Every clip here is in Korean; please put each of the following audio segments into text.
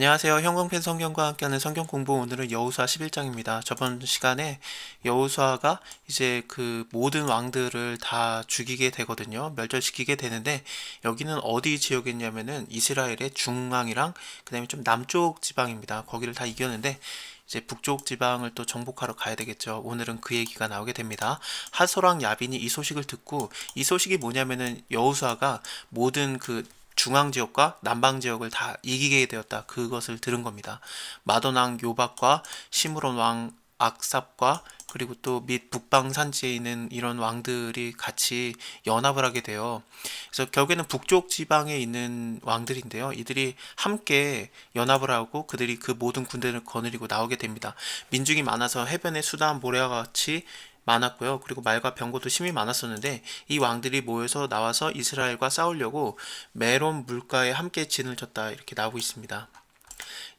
안녕하세요. 형광펜 성경과 함께하는 성경 공부 오늘은 여호수아 11장입니다. 저번 시간에 여호수아가 이제 그 모든 왕들을 다 죽이게 되거든요. 멸절시키게 되는데 여기는 어디 지역이냐면은 이스라엘의 중앙이랑 그다음에 좀 남쪽 지방입니다. 거기를 다 이겼는데 이제 북쪽 지방을 또 정복하러 가야 되겠죠. 오늘은 그 얘기가 나오게 됩니다. 하소랑 야빈이 이 소식을 듣고 이 소식이 뭐냐면은 여호수아가 모든 그 중앙 지역과 남방 지역을 다 이기게 되었다. 그것을 들은 겁니다. 마도낭 요박과 시므론 왕 악삽과 그리고 또및 북방 산지에 있는 이런 왕들이 같이 연합을 하게 돼요. 그래서 결국에는 북쪽 지방에 있는 왕들인데요. 이들이 함께 연합을 하고 그들이 그 모든 군대를 거느리고 나오게 됩니다. 민중이 많아서 해변의 수다한 모래와 같이 많았고요. 그리고 말과 병거도 심히 많았었는데 이 왕들이 모여서 나와서 이스라엘과 싸우려고 메론 물가에 함께 진을 쳤다 이렇게 나오고 있습니다.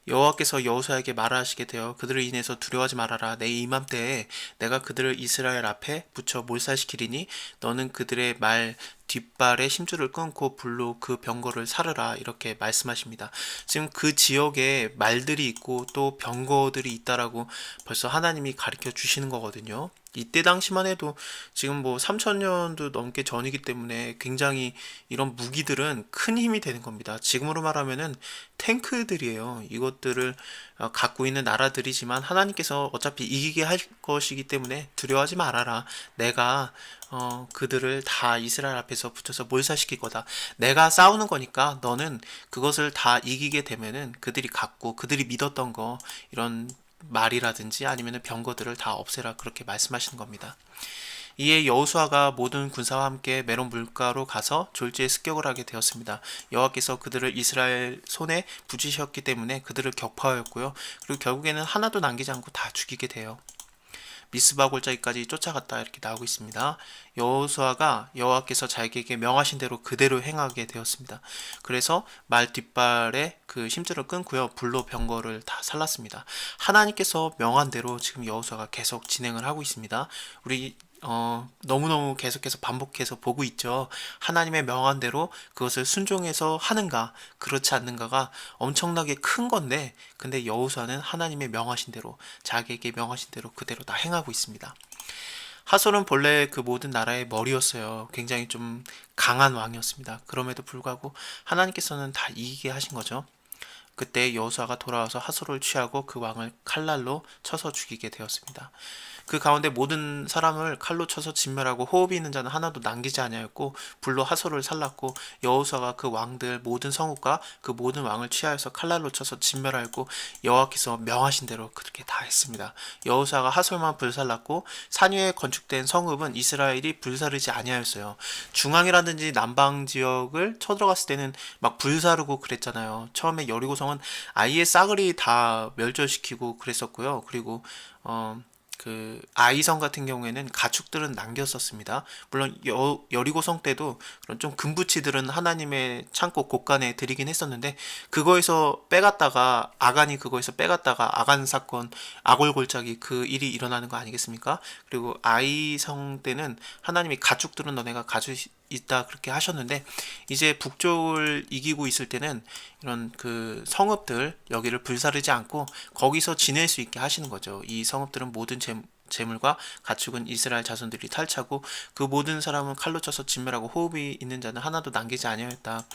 여호와께서 여호수아에게 말하시게 되어 그들을 인해서 두려워하지 말아라 내 이맘때에 내가 그들을 이스라엘 앞에 붙여 몰살시키리니 너는 그들의 말 뒷발에 심줄을 끊고 불로 그 병거를 사르라 이렇게 말씀하십니다. 지금 그 지역에 말들이 있고 또 병거들이 있다라고 벌써 하나님이 가르쳐 주시는 거거든요. 이때 당시만 해도 지금 뭐 3천년도 넘게 전이기 때문에 굉장히 이런 무기들은 큰 힘이 되는 겁니다. 지금으로 말하면은 탱크들이에요. 이것들을 어, 갖고 있는 나라들이지만 하나님께서 어차피 이기게 할 것이기 때문에 두려워하지 말아라. 내가 어, 그들을 다 이스라엘 앞에서 붙여서 몰살시킬 거다. 내가 싸우는 거니까 너는 그것을 다 이기게 되면은 그들이 갖고 그들이 믿었던 거 이런 말이라든지 아니면 병거들을 다 없애라 그렇게 말씀하시는 겁니다. 이에 여호수아가 모든 군사와 함께 메론 물가로 가서 졸지에 습격을 하게 되었습니다. 여호와께서 그들을 이스라엘 손에 붙이셨기 때문에 그들을 격파하였고요. 그리고 결국에는 하나도 남기지 않고 다 죽이게 돼요. 미스바 골짜기까지 쫓아갔다 이렇게 나오고 있습니다. 여호수아가 여호와께서 자기에게 명하신 대로 그대로 행하게 되었습니다. 그래서 말 뒷발에 그 심줄을 끊고요. 불로 병거를 다 살랐습니다. 하나님께서 명한 대로 지금 여호수아가 계속 진행을 하고 있습니다. 우리 어, 너무너무 계속해서 반복해서 보고 있죠. 하나님의 명한 대로 그것을 순종해서 하는가, 그렇지 않는가가 엄청나게 큰 건데, 근데 여호수아는 하나님의 명하신 대로, 자기에게 명하신 대로 그대로 다 행하고 있습니다. 하솔은 본래 그 모든 나라의 머리였어요. 굉장히 좀 강한 왕이었습니다. 그럼에도 불구하고 하나님께서는 다 이기게 하신 거죠. 그때 여호수아가 돌아와서 하솔을 취하고 그 왕을 칼날로 쳐서 죽이게 되었습니다. 그 가운데 모든 사람을 칼로 쳐서 진멸하고 호흡이 있는 자는 하나도 남기지 아니하였고 불로 하솔을 살랐고 여호수아가 그 왕들 모든 성읍과 그 모든 왕을 취하여서 칼날로 쳐서 진멸하였고 여호와께서 명하신 대로 그렇게 다 했습니다. 여호수아가 하솔만 불살랐고 산 위에 건축된 성읍은 이스라엘이 불사르지 아니하였어요. 중앙이라든지 남방 지역을 쳐들어갔을 때는 막 불사르고 그랬잖아요. 처음에 여리고 성은 아예 싸그리 다 멸절시키고 그랬었고요. 그리고 어, 그 아이성 같은 경우에는 가축들은 남겼었습니다. 물론 여, 여리고성 때도 그런 좀 금부치들은 하나님의 창고 곳간에 드리긴 했었는데 그거에서 빼갔다가 아간이 그거에서 빼갔다가 아간 사건 아골골짜기 그 일이 일어나는 거 아니겠습니까? 그리고 아이성 때는 하나님이 가축들은 너네가 가주 있다 그렇게 하셨는데 이제 북쪽을 이기고 있을 때는 이런 그 성읍들 여기를 불사르지 않고 거기서 지낼 수 있게 하시는 거죠. 이 성읍들은 모든 재, 재물과 가축은 이스라엘 자손들이 탈차고 그 모든 사람은 칼로 쳐서 진멸하고 호흡이 있는 자는 하나도 남기지 아니하였다.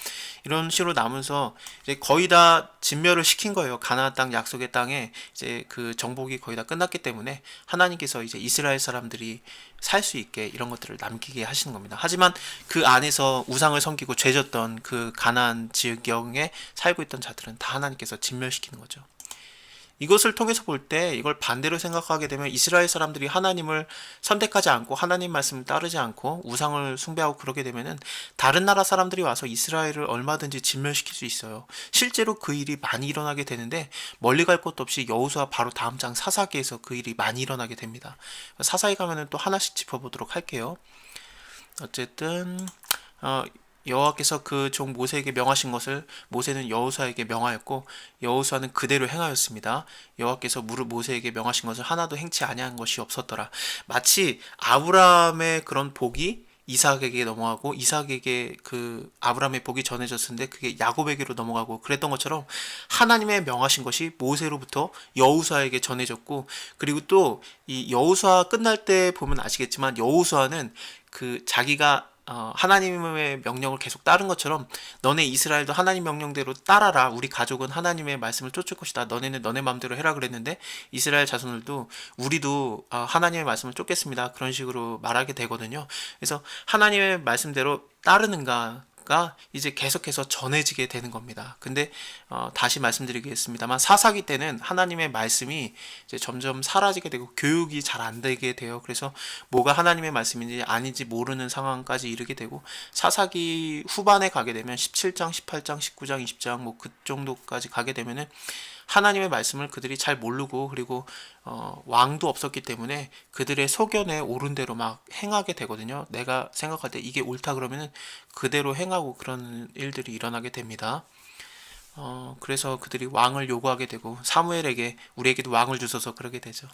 이런 식으로 남으면서 이제 거의 다 진멸을 시킨 거예요. 가나안 땅 약속의 땅에 이제 그 정복이 거의 다 끝났기 때문에 하나님께서 이제 이스라엘 사람들이 살 수 있게 이런 것들을 남기게 하시는 겁니다. 하지만 그 안에서 우상을 섬기고 죄졌던 그 가나안 지역에 살고 있던 자들은 다 하나님께서 진멸시키는 거죠. 이것을 통해서 볼 때 이걸 반대로 생각하게 되면 이스라엘 사람들이 하나님을 선택하지 않고 하나님 말씀을 따르지 않고 우상을 숭배하고 그러게 되면은 다른 나라 사람들이 와서 이스라엘을 얼마든지 진멸시킬 수 있어요. 실제로 그 일이 많이 일어나게 되는데 멀리 갈 곳도 없이 여호수아 바로 다음 장 사사기에서 그 일이 많이 일어나게 됩니다. 사사기 가면은 또 하나씩 짚어보도록 할게요. 어쨌든 어, 여호와께서 그 종 모세에게 명하신 것을 모세는 여호수아에게 명하였고 여호수아는 그대로 행하였습니다. 여호와께서 무릇 모세에게 명하신 것을 하나도 행치 아니한 것이 없었더라. 마치 아브라함의 그런 복이 이삭에게 넘어가고 이삭에게 그 아브라함의 복이 전해졌는데 그게 야곱에게로 넘어가고 그랬던 것처럼 하나님의 명하신 것이 모세로부터 여우수아에게 전해졌고 그리고 또 이 여우수아 끝날 때 보면 아시겠지만 여우수아는 그 자기가 어, 하나님의 명령을 계속 따른 것처럼 너네 이스라엘도 하나님 명령대로 따라라. 우리 가족은 하나님의 말씀을 쫓을 것이다. 너네는 너네 마음대로 해라 그랬는데 이스라엘 자손들도 우리도 어, 하나님의 말씀을 쫓겠습니다. 그런 식으로 말하게 되거든요. 그래서 하나님의 말씀대로 따르는가 가 이제 계속해서 전해지게 되는 겁니다. 근데 어, 다시 말씀드리겠습니다만 사사기 때는 하나님의 말씀이 이제 점점 사라지게 되고 교육이 잘 안 되게 돼요. 그래서 뭐가 하나님의 말씀인지 아닌지 모르는 상황까지 이르게 되고 사사기 후반에 가게 되면 17장, 18장, 19장, 20장 뭐 그 정도까지 가게 되면은 하나님의 말씀을 그들이 잘 모르고 그리고 어, 왕도 없었기 때문에 그들의 소견에 옳은 대로 막 행하게 되거든요. 내가 생각할 때 이게 옳다 그러면은 그대로 행하고 그런 일들이 일어나게 됩니다. 어, 그래서 그들이 왕을 요구하게 되고 사무엘에게 우리에게도 왕을 주소서 그러게 되죠.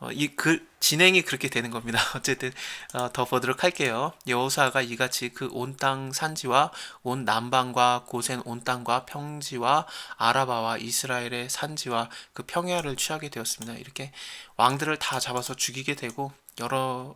어, 이 그 진행이 그렇게 되는 겁니다. 어쨌든 어, 더 보도록 할게요. 여호사가 이같이 그 온 땅 산지와 온 남방과 고센 온 땅과 평지와 아라바와 이스라엘의 산지와 그 평야를 취하게 되었습니다. 이렇게 왕들을 다 잡아서 죽이게 되고 여러 어,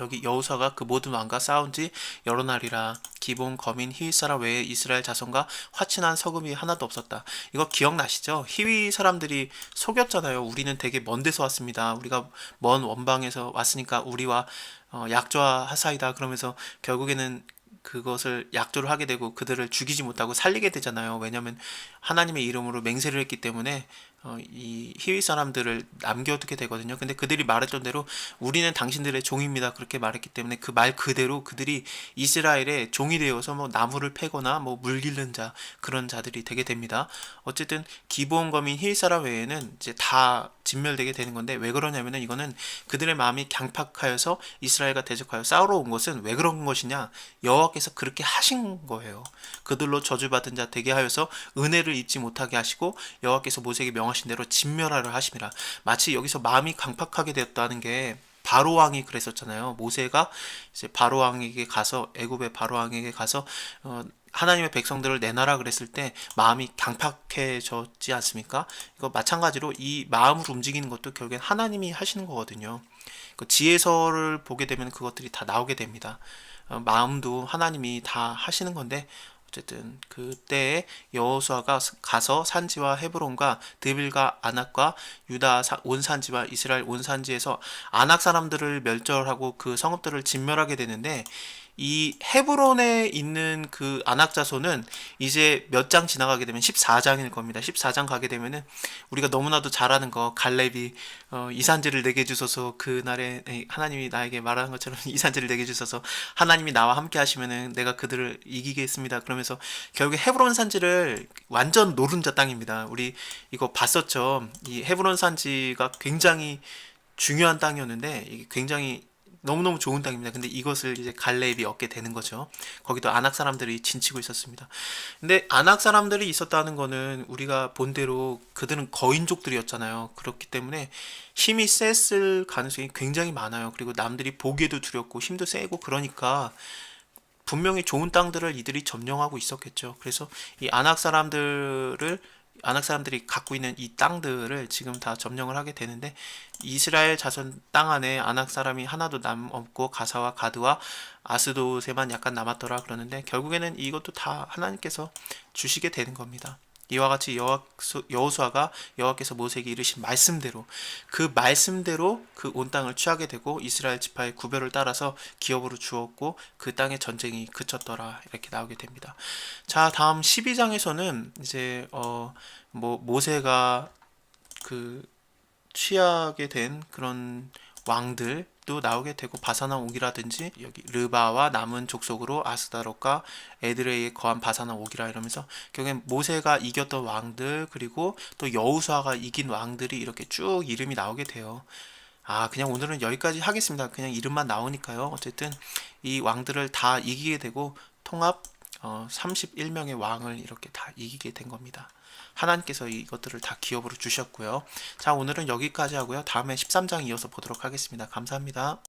여기 여호사가 그 모든 왕과 싸운 지 여러 날이라 기본 거민 히윗 사람 외에 이스라엘 자손과 화친한 서금이 하나도 없었다. 이거 기억나시죠? 히윗 사람들이 속였잖아요. 우리는 되게 먼 데서 왔습니다. 우리가 먼 원방에서 왔으니까 우리와 어, 약조하사이다. 그러면서 결국에는 그것을 약조를 하게 되고 그들을 죽이지 못하고 살리게 되잖아요. 왜냐하면 하나님의 이름으로 맹세를 했기 때문에 어, 이 히위 사람들을 남겨두게 되거든요. 근데 그들이 말했던 대로 우리는 당신들의 종입니다. 그렇게 말했기 때문에 그 말 그대로 그들이 이스라엘의 종이 되어서 뭐 나무를 패거나 뭐물 길른 자 그런 자들이 되게 됩니다. 어쨌든 기본 검인 히위 사람 외에는 이제 다 진멸되게 되는 건데 왜 그러냐면은 이거는 그들의 마음이 강팍하여서 이스라엘과 대적하여 싸우러 온 것은 왜 그런 것이냐 여호와께서 그렇게 하신 거예요. 그들로 저주받은 자 되게 하여서 은혜를 입지 못하게 하시고 여호와께서 모세에게 명 하신 대로 진멸하려 하심이라 마치 여기서 마음이 강팍하게 되었다는 게 바로 왕이 그랬었잖아요. 모세가 이제 바로 왕에게 가서 애굽의 바로 왕에게 가서 어, 하나님의 백성들을 내놔라 그랬을 때 마음이 강팍해졌지 않습니까? 이거 마찬가지로 이 마음을 움직이는 것도 결국엔 하나님이 하시는 거거든요. 그 지혜서를 보게 되면 그것들이 다 나오게 됩니다. 어, 마음도 하나님이 다 하시는 건데 어쨌든 그때에 여호수아가 가서 산지와 헤브론과 드빌과 아낙과 유다 사- 온 산지와 이스라엘 온 산지에서 아낙 사람들을 멸절하고 그 성읍들을 진멸하게 되는데 이 헤브론에 있는 그 아낙 자손은 이제 몇 장 지나가게 되면 14장일 겁니다. 14장 가게 되면은 우리가 너무나도 잘 아는 거 갈렙이 어, 이 산지를 내게 주소서 그날에 하나님이 나에게 말하는 것처럼 이 산지를 내게 주소서 하나님이 나와 함께 하시면은 내가 그들을 이기겠습니다. 그러면서 결국에 헤브론 산지를 완전 노른자 땅입니다. 우리 이거 봤었죠. 이 헤브론 산지가 굉장히 중요한 땅이었는데 이게 굉장히 너무너무 좋은 땅입니다. 근데 이것을 이제 갈렙이 얻게 되는 거죠. 거기도 아낙 사람들이 진치고 있었습니다. 근데 아낙 사람들이 있었다는 거는 우리가 본대로 그들은 거인족들이었잖아요. 그렇기 때문에 힘이 셌을 가능성이 굉장히 많아요. 그리고 남들이 보기에도 두렵고 힘도 세고 그러니까 분명히 좋은 땅들을 이들이 점령하고 있었겠죠. 그래서 이 아낙 사람들을 아낙 사람들이 갖고 있는 이 땅들을 지금 다 점령을 하게 되는데 이스라엘 자손 땅 안에 아낙 사람이 하나도 남 없고 가사와 가드와 아스도세만 약간 남았더라 그러는데 결국에는 이것도 다 하나님께서 주시게 되는 겁니다. 이와 같이 여호수- 여호수아가 여호와께서 모세에게 이르신 말씀대로 그 말씀대로 그 온 땅을 취하게 되고 이스라엘 지파의 구별을 따라서 기업으로 주었고 그 땅의 전쟁이 그쳤더라 이렇게 나오게 됩니다. 자 다음 12장에서는 이제 어 뭐 모세가 그 취하게 된 그런 왕들 도 나오게 되고 바사나 옥이라든지 여기 르바와 남은 족속으로 아스다롯과 에드레이에 거한 바사나 옥이라 이러면서 결국엔 모세가 이겼던 왕들 그리고 또 여우수아가 이긴 왕들이 이렇게 쭉 이름이 나오게 돼요. 아, 그냥 오늘은 여기까지 하겠습니다. 그냥 이름만 나오니까요. 어쨌든 이 왕들을 다 이기게 되고 통합 어, 31명의 왕을 이렇게 다 이기게 된 겁니다. 하나님께서 이것들을 다 기업으로 주셨고요. 자, 오늘은 여기까지 하고요. 다음에 13장 이어서 보도록 하겠습니다. 감사합니다.